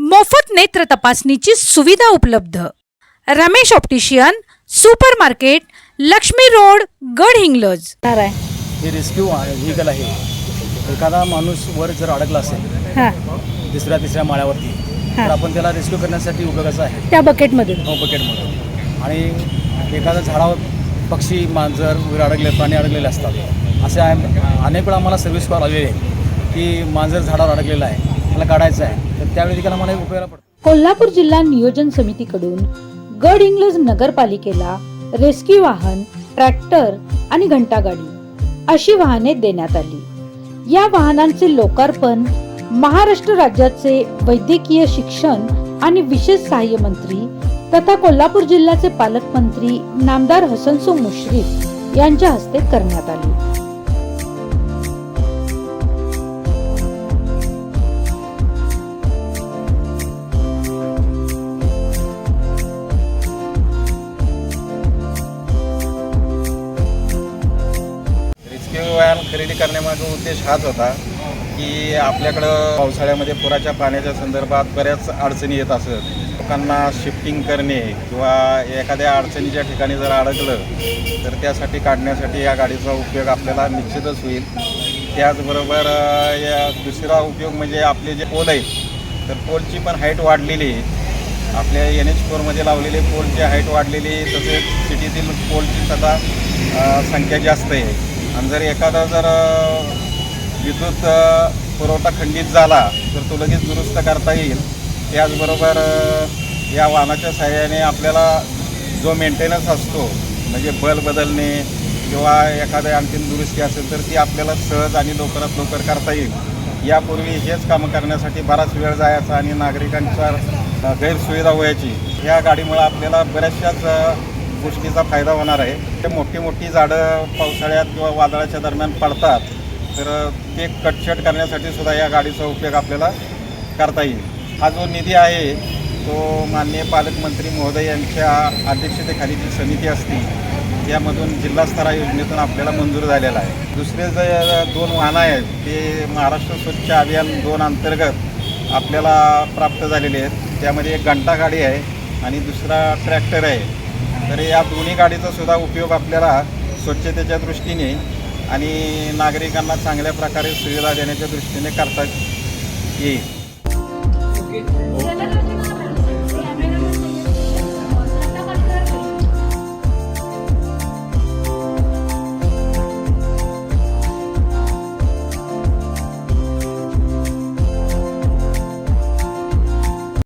मोफत नेत्र तपासणीची सुविधा उपलब्ध. Ramesh optician super market Laxmi road Gadhinglaj. हे रेस्क्यू व्हेकल आहे. एखादा माणूस वर जर अडकला असेल तिसऱ्या तिसऱ्या माळ्यावरती तर आपण त्याला रेस्क्यू करण्यासाठी उपयोगाचं आहे. त्या बकेटमधून हो बकेटमधून आणि एखादा झाडावर पक्षी मांजर वगैरे अडकले प्राणी अडकलेले असतात. असे अनेक वेळा आम्हाला सर्व्हिस कॉल आलेले आहे की मांजर झाडावर अडकलेलं आहे. दाखला काढायचा आहे तर त्यावेळी त्याला मला उपयोगाला पडतो. कोल्हापूर जिल्हा नियोजन समितीकडून गड इंग्लज नगरपालिकेला रेस्क्यू वाहन ट्रॅक्टर आणि घंटागाडी अशी वाहने देण्यात आली. या वाहनांचे लोकार्पण महाराष्ट्र राज्याचे वैद्यकीय शिक्षण आणि विशेष सहाय्य मंत्री तथा कोल्हापूर जिल्ह्याचे पालकमंत्री नामदार हसनसो मुश्रीफ यांच्या हस्ते करण्यात आले. खरेदी करण्यामागे उद्देश हाच होता की आपल्याकडं पावसाळ्यामध्ये पुराच्या पाण्याच्या संदर्भात बऱ्याच अडचणी येत असत. लोकांना शिफ्टिंग करणे किंवा एखाद्या अडचणीच्या ठिकाणी जर अडकलं तर त्यासाठी काढण्यासाठी या गाडीचा उपयोग आपल्याला निश्चितच होईल. त्याचबरोबर या दुसरा उपयोग म्हणजे आपले जे पोल आहेत तर पोलची पण हाईट वाढलेली आहे. आपल्या एन एच फोरमध्ये लावलेले पोलची हाईट वाढलेली आहे तसेच सिटीतील पोलची सध्या संख्या जास्त आहे. आणि जर एखादा जर विद्युत पुरवठा खंडित झाला तर तो लगेच दुरुस्त करता येईल. त्याचबरोबर या वाहनाच्या सहाय्याने आपल्याला जो मेंटेनन्स असतो म्हणजे बल बदलणे किंवा एखाद्या आणखीन दुरुस्ती असेल तर ती आपल्याला सहज आणि लवकरात लवकर करता येईल. यापूर्वी हेच कामं करण्यासाठी बराच वेळ जायचा आणि नागरिकांच्या गैरसुविधा व्हायची. या गाडीमुळे आपल्याला बऱ्याचशाच गोष्टीचा फायदा होणार आहे. ते मोठी मोठी झाडं पावसाळ्यात किंवा वादळाच्या दरम्यान पडतात तर ते कटछट करण्यासाठी सुद्धा या गाडीचा उपयोग आपल्याला करता येईल. हा जो निधी आहे तो माननीय पालकमंत्री महोदय यांच्या अध्यक्षतेखाली जी समिती असते त्यामधून जिल्हास्तरा योजनेतून आपल्याला मंजूर झालेला आहे. दुसरे जे दोन वाहनं आहेत ते महाराष्ट्र स्वच्छ अभियान दोन अंतर्गत आपल्याला प्राप्त झालेले आहेत. त्यामध्ये एक घंटा गाडी आहे आणि दुसरा ट्रॅक्टर आहे. तर या दोन्ही गाडीचा सुद्धा उपयोग आपल्याला स्वच्छतेच्या दृष्टीने आणि नागरिकांना चांगल्या प्रकारे सुविधा देण्याच्या दृष्टीने करता येईल.